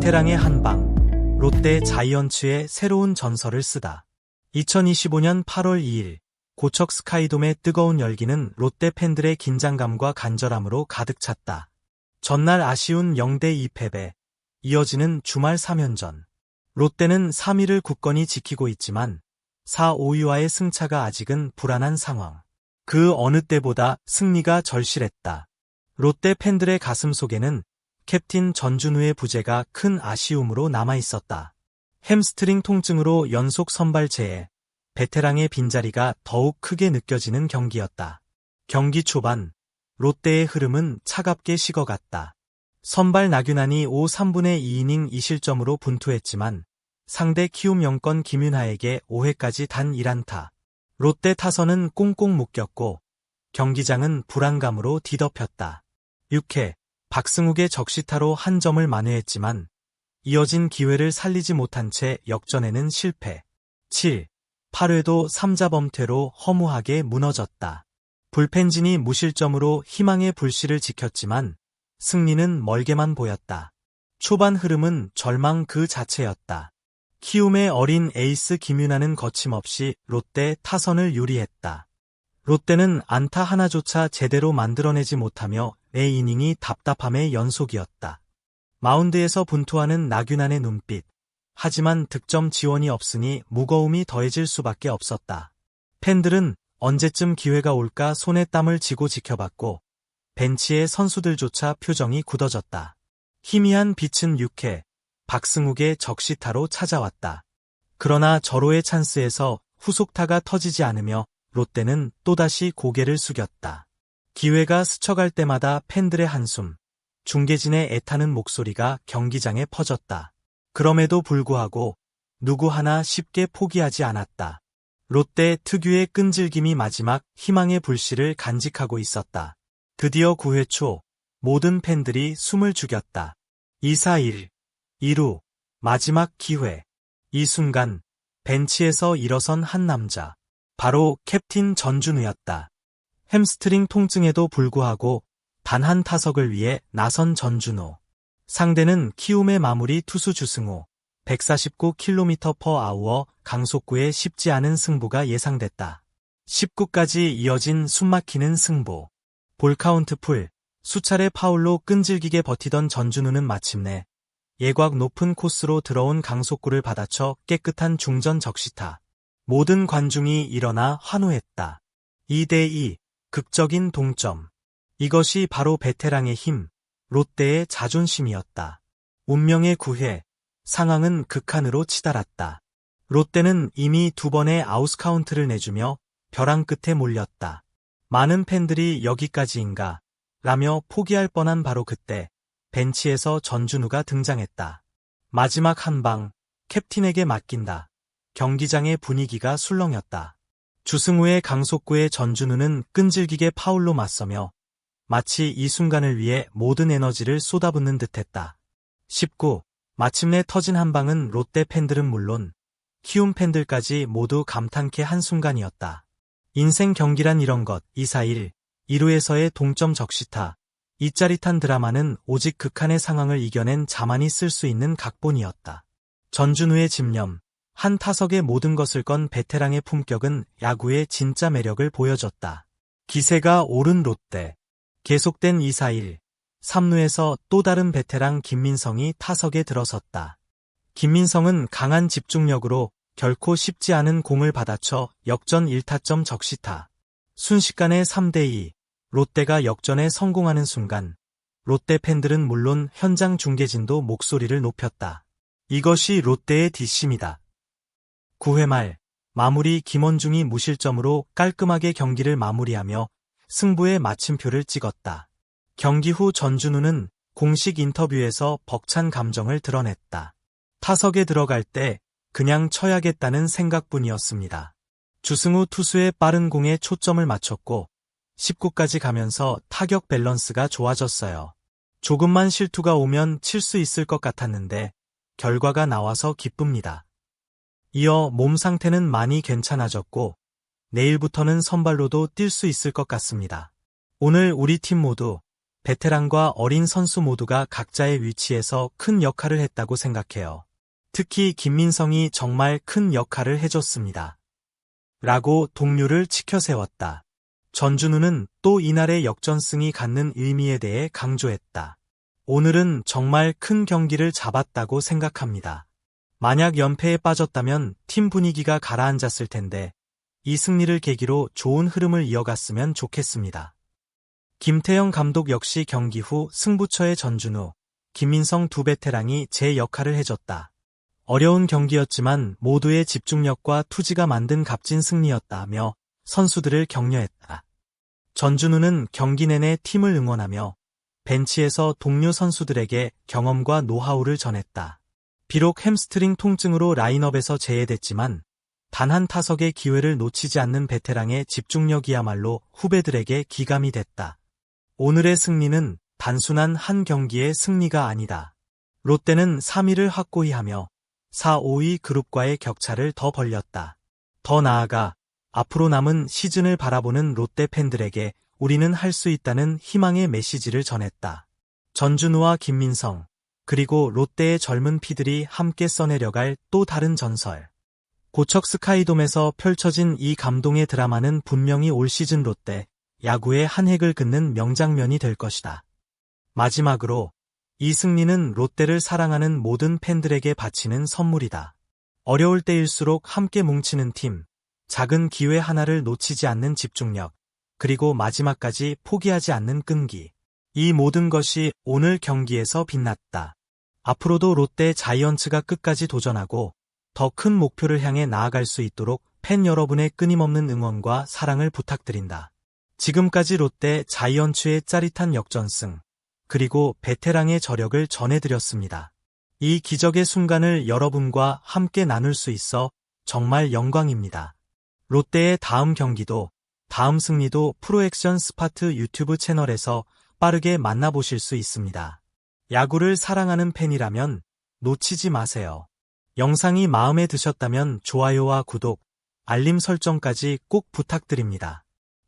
베테랑의 한방, 롯데 자이언츠의 새로운 전설을 쓰다. 2025년 8월 2일, 고척 스카이돔의 뜨거운 열기는 롯데 팬들의 긴장감과 간절함으로 가득 찼다. 전날 아쉬운 0대 2 패배, 이어지는 주말 3연전. 롯데는 3위를 굳건히 지키고 있지만 4, 5위와의 승차가 아직은 불안한 상황. 그 어느 때보다 승리가 절실했다. 롯데 팬들의 가슴 속에는 캡틴 전준우의 부재가 큰 아쉬움으로 남아 있었다. 햄스트링 통증으로 연속 선발 제에 베테랑의 빈자리가 더욱 크게 느껴지는 경기였다. 경기 초반 롯데의 흐름은 차갑게 식어갔다. 선발 나균안이 5 3분의 2이닝 2실점으로 분투했지만 상대 키움 영권 김윤하에게 5회까지 단 1안타. 롯데 타선은 꽁꽁 묶였고 경기장은 불안감으로 뒤덮였다. 6회 박승욱의 적시타로 한 점을 만회했지만 이어진 기회를 살리지 못한 채 역전에는 실패. 7. 8회도 3자 범퇴로 허무하게 무너졌다. 불펜진이 무실점으로 희망의 불씨를 지켰지만 승리는 멀게만 보였다. 초반 흐름은 절망 그 자체였다. 키움의 어린 에이스 김윤아는 거침없이 롯데 타선을 유리했다. 롯데는 안타 하나조차 제대로 만들어내지 못하며 내 이닝이 답답함의 연속이었다. 마운드에서 분투하는 나균안의 눈빛. 하지만 득점 지원이 없으니 무거움이 더해질 수밖에 없었다. 팬들은 언제쯤 기회가 올까 손에 땀을 쥐고 지켜봤고 벤치의 선수들조차 표정이 굳어졌다. 희미한 빛은 6회 박승욱의 적시타로 찾아왔다. 그러나 절호의 찬스에서 후속타가 터지지 않으며 롯데는 또다시 고개를 숙였다. 기회가 스쳐갈 때마다 팬들의 한숨, 중계진의 애타는 목소리가 경기장에 퍼졌다. 그럼에도 불구하고 누구 하나 쉽게 포기하지 않았다. 롯데 특유의 끈질김이 마지막 희망의 불씨를 간직하고 있었다. 드디어 9회 초 모든 팬들이 숨을 죽였다. 2-4-1, 2루, 마지막 기회. 이 순간 벤치에서 일어선 한 남자. 바로 캡틴 전준우였다. 햄스트링 통증에도 불구하고 단 한 타석을 위해 나선 전준호. 상대는 키움의 마무리 투수 주승호. 149km per hour 강속구에 쉽지 않은 승부가 예상됐다. 19까지 이어진 숨막히는 승부. 볼카운트 풀, 수차례 파울로 끈질기게 버티던 전준우는 마침내 예곽 높은 코스로 들어온 강속구를 받아쳐 깨끗한 중전 적시타. 모든 관중이 일어나 환호했다. 2대2 극적인 동점. 이것이 바로 베테랑의 힘, 롯데의 자존심이었다. 운명의 구회, 상황은 극한으로 치달았다. 롯데는 이미 두 번의 아웃카운트를 내주며 벼랑 끝에 몰렸다. 많은 팬들이 여기까지인가 라며 포기할 뻔한 바로 그때 벤치에서 전준우가 등장했다. 마지막 한 방, 캡틴에게 맡긴다. 경기장의 분위기가 술렁였다. 주승우의 강속구에 전준우는 끈질기게 파울로 맞서며 마치 이 순간을 위해 모든 에너지를 쏟아붓는 듯했다. 19. 마침내 터진 한 방은 롯데 팬들은 물론 키움 팬들까지 모두 감탄케 한 순간이었다. 인생 경기란 이런 것 2-4-1 1루에서의 동점 적시타 이 짜릿한 드라마는 오직 극한의 상황을 이겨낸 자만이 쓸 수 있는 각본이었다. 전준우의 집념, 한 타석의 모든 것을 건 베테랑의 품격은 야구의 진짜 매력을 보여줬다. 기세가 오른 롯데. 계속된 2-4-1. 3루에서 또 다른 베테랑 김민성이 타석에 들어섰다. 김민성은 강한 집중력으로 결코 쉽지 않은 공을 받아쳐 역전 1타점 적시타. 순식간에 3대2. 롯데가 역전에 성공하는 순간 롯데 팬들은 물론 현장 중계진도 목소리를 높였다. 이것이 롯데의 뒷심이다. 9회 말 마무리 김원중이 무실점으로 깔끔하게 경기를 마무리하며 승부의 마침표를 찍었다. 경기 후 전준우는 공식 인터뷰에서 벅찬 감정을 드러냈다. 타석에 들어갈 때 그냥 쳐야겠다는 생각뿐이었습니다. 주승우 투수의 빠른 공에 초점을 맞췄고 19까지 가면서 타격 밸런스가 좋아졌어요. 조금만 실투가 오면 칠 수 있을 것 같았는데 결과가 나와서 기쁩니다. 이어 몸 상태는 많이 괜찮아졌고 내일부터는 선발로도 뛸 수 있을 것 같습니다. 오늘 우리 팀 모두 베테랑과 어린 선수 모두가 각자의 위치에서 큰 역할을 했다고 생각해요. 특히 김민성이 정말 큰 역할을 해줬습니다. 라고 동료를 치켜세웠다. 전준우는 또 이날의 역전승이 갖는 의미에 대해 강조했다. 오늘은 정말 큰 경기를 잡았다고 생각합니다. 만약 연패에 빠졌다면 팀 분위기가 가라앉았을 텐데 이 승리를 계기로 좋은 흐름을 이어갔으면 좋겠습니다. 김태형 감독 역시 경기 후 승부처의 전준우, 김민성 두 베테랑이 제 역할을 해줬다. 어려운 경기였지만 모두의 집중력과 투지가 만든 값진 승리였다며 선수들을 격려했다. 전준우는 경기 내내 팀을 응원하며 벤치에서 동료 선수들에게 경험과 노하우를 전했다. 비록 햄스트링 통증으로 라인업에서 제외됐지만 단 한 타석의 기회를 놓치지 않는 베테랑의 집중력이야말로 후배들에게 기감이 됐다. 오늘의 승리는 단순한 한 경기의 승리가 아니다. 롯데는 3위를 확고히 하며 4, 5위 그룹과의 격차를 더 벌렸다. 더 나아가 앞으로 남은 시즌을 바라보는 롯데 팬들에게 우리는 할 수 있다는 희망의 메시지를 전했다. 전준우와 김민성, 그리고 롯데의 젊은 피들이 함께 써내려갈 또 다른 전설. 고척 스카이돔에서 펼쳐진 이 감동의 드라마는 분명히 올 시즌 롯데, 야구의 한 획을 긋는 명장면이 될 것이다. 마지막으로, 이 승리는 롯데를 사랑하는 모든 팬들에게 바치는 선물이다. 어려울 때일수록 함께 뭉치는 팀, 작은 기회 하나를 놓치지 않는 집중력, 그리고 마지막까지 포기하지 않는 끈기. 이 모든 것이 오늘 경기에서 빛났다. 앞으로도 롯데 자이언츠가 끝까지 도전하고 더 큰 목표를 향해 나아갈 수 있도록 팬 여러분의 끊임없는 응원과 사랑을 부탁드린다. 지금까지 롯데 자이언츠의 짜릿한 역전승, 그리고 베테랑의 저력을 전해드렸습니다. 이 기적의 순간을 여러분과 함께 나눌 수 있어 정말 영광입니다. 롯데의 다음 경기도, 다음 승리도 프로액션 스파트 유튜브 채널에서 빠르게 만나보실 수 있습니다. 야구를 사랑하는 팬이라면 놓치지 마세요. 영상이 마음에 드셨다면 좋아요와 구독, 알림 설정까지 꼭 부탁드립니다.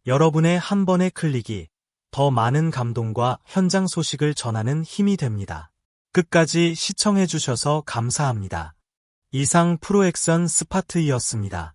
여러분의 한 번의 클릭이 더 많은 감동과 현장 소식을 전하는 힘이 됩니다. 끝까지 시청해주셔서 감사합니다. 이상 프로액션 스파트이었습니다.